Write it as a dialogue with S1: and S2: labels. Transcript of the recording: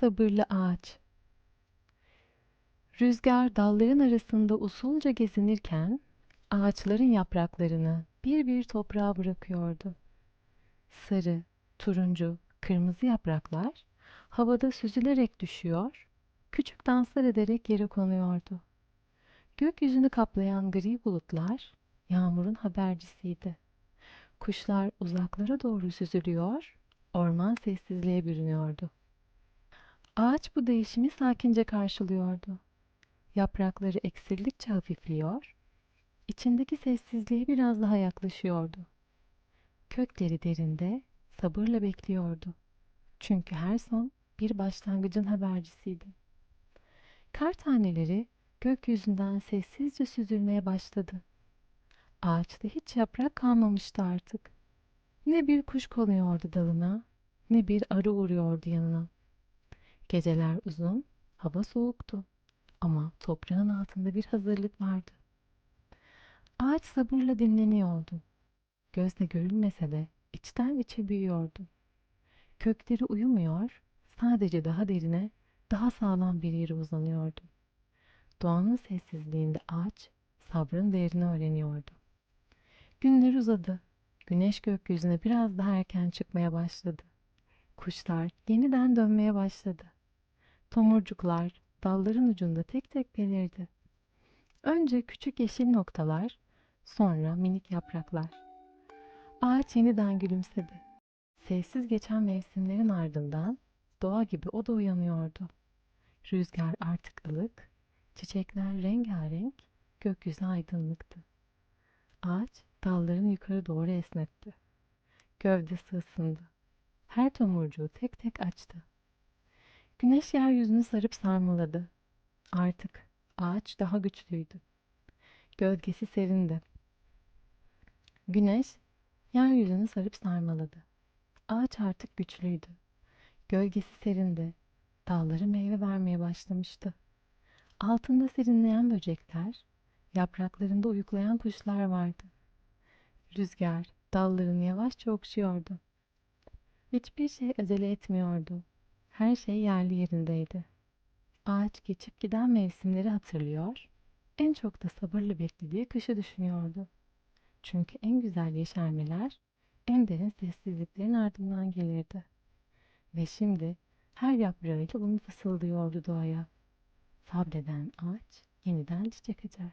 S1: Sabırlı ağaç. Rüzgar dalların arasında usulca gezinirken ağaçların yapraklarını bir bir toprağa bırakıyordu. Sarı, turuncu, kırmızı yapraklar havada süzülerek düşüyor, küçük danslar ederek yere konuyordu. Gökyüzünü kaplayan gri bulutlar yağmurun habercisiydi. Kuşlar uzaklara doğru süzülüyor, orman sessizliğe bürünüyordu. Ağaç bu değişimi sakince karşılıyordu. Yaprakları eksildikçe hafifliyor, içindeki sessizliğe biraz daha yaklaşıyordu. Kökleri derinde, sabırla bekliyordu. Çünkü her son bir başlangıcın habercisiydi. Kar taneleri gökyüzünden sessizce süzülmeye başladı. Ağaçta hiç yaprak kalmamıştı artık. Ne bir kuş konuyordu dalına, ne bir arı uğruyordu yanına. Geceler uzun, hava soğuktu ama toprağın altında bir hazırlık vardı. Ağaç sabırla dinleniyordu. Gözle görülmese de içten içe büyüyordu. Kökleri uyumuyor, sadece daha derine, daha sağlam bir yere uzanıyordu. Doğanın sessizliğinde ağaç sabrın değerini öğreniyordu. Günler uzadı. Güneş gökyüzüne biraz daha erken çıkmaya başladı. Kuşlar yeniden dönmeye başladı. Tomurcuklar dalların ucunda tek tek belirdi. Önce küçük yeşil noktalar, sonra minik yapraklar. Ağaç yeniden gülümsedi. Sessiz geçen mevsimlerin ardından doğa gibi o da uyanıyordu. Rüzgar artık ılık, çiçekler rengarenk, gökyüzü aydınlıktı. Ağaç dallarını yukarı doğru esnetti. Gövdesi ısındı. Her tomurcuğu tek tek açtı. Güneş yeryüzünü sarıp sarmaladı. Artık ağaç daha güçlüydü. Gölgesi serindi. Güneş yeryüzünü sarıp sarmaladı. Ağaç artık güçlüydü. Gölgesi serindi. Dalları meyve vermeye başlamıştı. Altında serinleyen böcekler, yapraklarında uyuklayan kuşlar vardı. Rüzgar dallarını yavaşça okşuyordu. Hiçbir şey acele etmiyordu. Her şey yerli yerindeydi. Ağaç geçip giden mevsimleri hatırlıyor, en çok da sabırla beklediği kışı düşünüyordu. Çünkü en güzel yeşermeler en derin sessizliklerin ardından gelirdi. Ve şimdi her yaprağıyla bunu fısıldıyordu doğaya. Sabreden ağaç yeniden çiçek açar.